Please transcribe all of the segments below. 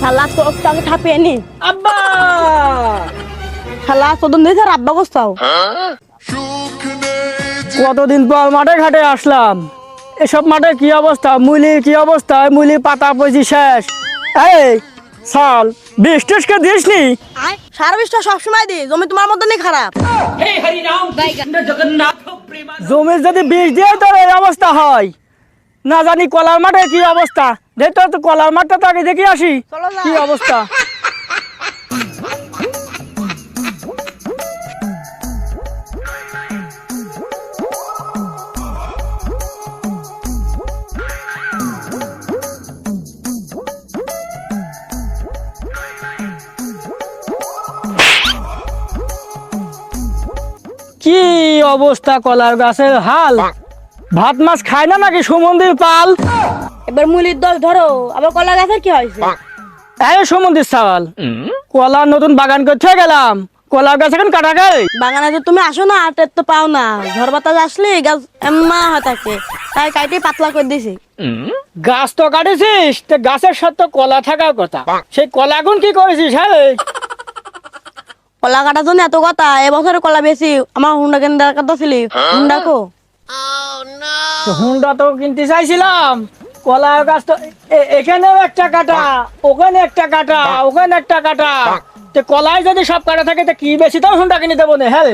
শালা তোকে ঠাপিয়ে নি। আব্বা! শালা তোদের দিয়েছে আর আব্বা বসতাও কতদিন পর মাঠে ঘাটে আসলাম। এসব মাঠে কি অবস্থা? মুলির কি অবস্থা? মুলি পাতা পচি শেষ। এই সাল বিষ টিসকে দিসনি সারা বিশটা সবসময় দি জমি তোমার মতনই খারাপ। জমির যদি বিষ দিয়ে তোর এই অবস্থা হয় না জানি কলার মাঠে কি অবস্থা। দেখ তো তো কলার মাঠটা তো আগে দেখি আসি। কি অবস্থা? কি অবস্থা কলার গাছের হাল? ভাত মাছ খায় না নাকি সুমন্দির পাল? এবার মুলির দল ধরো আবার কলা গাছের কি হয়েছে? এই সুমন্দির চাওয়াল কলা নতুন বাগান করতে গেলাম। কলার গাছ এখন কাটা গাই বাগানে তো তুমি আসো না আটের তো পাও না। ঝড় বাতাস আসলে গাছ এম্মা হয়ে থাকে তাই কাইটে পাতলা করে দিছি। গাছ তো কাটেছিস তো গাছের সাথে কলা থাকার কথা। সেই কলা গুণ কি করেছিস হ্যাঁ কলা কাটার জন্য এত কথা এবছরে কলা বেশি। আমার হুন্ডা কেন দরকার তো ছিলি। হুন্ডা কো? হুন্ডা তো কিনতে চাইছিলাম। কলার গাছ তো এখানেও একটা কাটা ওখানে একটা কাটা ওখানে একটা কাটা। তো কলাই যদি সব কাটা থাকে তো কি বেশি তো হুন্ডা কিনে দেবো না হ্যাঁ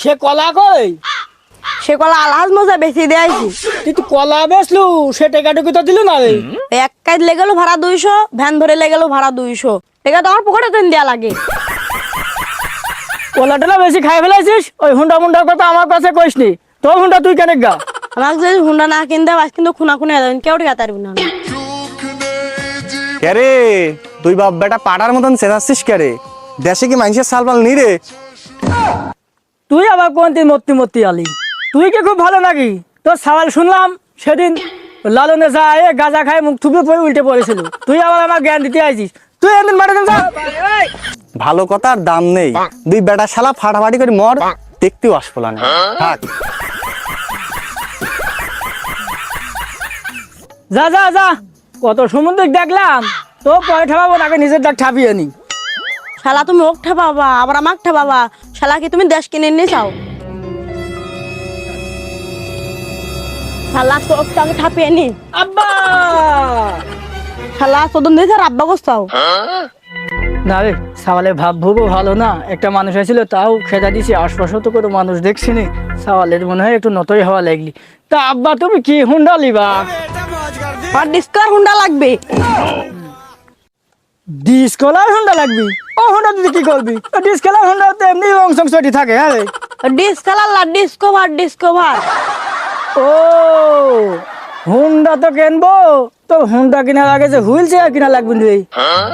সে কলা কই? সে কলা আলহাজ মজা বেশি দেয়াইছি কিন্তু কলা বেচলু সে টেকাটুকু তো দিল না রে এক কাজ লেগে লেগেলো ভাড়া দুইশো ভ্যান ধরে লেগে লেগেলো ভাড়া দুইশো। টেকা তো আমার পকেটে তেন দেওয়া লাগে। কলাটা বেশি খাই ফেলাইছিস? ওই হুন্ডা মুন্ডার কথা আমার কাছে কইস নি তোর হুন্ডা তুই কেন গা? আমাকে যদি হুন্ডা না কিনতে আজ কিন্তু খুনা খুনে যাবেন কেউ টেকা তারবি না। ক্যারে তুই বাপ বেটা পাড়ার মতন চেঁচাচ্ছিস ক্যারে দেশে কি মানুষের সালপাল নি রে? তুই আবার কোনটি মত্তি মত্তি আলি? তুই কি খুব ভালো নাকি? তোর সওয়াল শুনলাম সেদিন লালনে যায় গাঁজা খায় মুখ থুপে পড়ে উল্টে পড়েছিল। তুই আবার আমার জ্ঞান দিতে আইছিস। তুই একদিন মাঠে যা। ভালো কথার দাম নেই। দুই বেটা শালা ফাটাফাটি করে মর। দেখতেও আসব না। থাক। যা যা যা। কত সমুদ্র দেখলাম। তো পরে ঠাপাবো নাকি নিজের ডাক ঠাপিয়ে নি। শালা তুমি ওক ঠাপাবা আবার আমাক ঠাপাবা শালা কি তুমি দেশ কিনে নিয়ে চাও শালা তোকে ঠাপিয়ে নি। আব্বা! শালা দিয়েছে আর আব্বা বসতাও না রে সাওয়ালে ভাব ভুবো ভালো না। একটা মানুষ হয়েছিল তাও খেদা দিছি আশপাশও তো কোনো মানুষ দেখছি নি সাওয়ালের মনে হয় একটু নতই হওয়া লাগলি। তা আব্বা তুমি কি হুন্ডা লিবা? আর ডিসকার হুন্ডা লাগবে। ডিসকলার হুন্ডা লাগবি? ও হুন্ডা দিদি কি করবি? ডিসকলার হুন্ডা তো এমনি অংশ চটি থাকে হ্যাঁ রে। ডিসকালার লা ডিসকভার ডিসকভার। ও হুন্ডা তো কিনবো। তো হুন্ডা কেনার আগে যে হুইল চেয়ার কিনা লাগবে রে।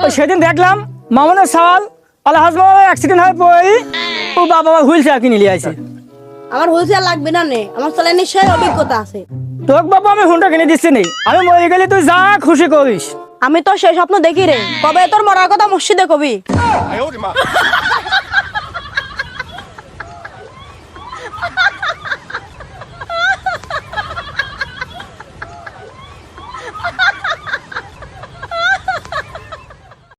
ওই সেদিন দেখলাম মামনের সাল আলহাজ মামা অ্যাক্সিডেন্ট হয়ে পড়ি ও বাবা হুইল চেয়ার কিনে নিয়ে আইছে। আমার হুইলচেয়ার লাগবে না নে আমার চলে নিশ্চয়ই অভিজ্ঞতা আছে। তোক বাবা আমি হুন্ডা কিনে দিচ্ছি নি আমি মরে গেলে তুই যা খুশি করিস। আমি তো সেই স্বপ্ন দেখি রে কবে তোর মরার কথা মসজিদে কবি?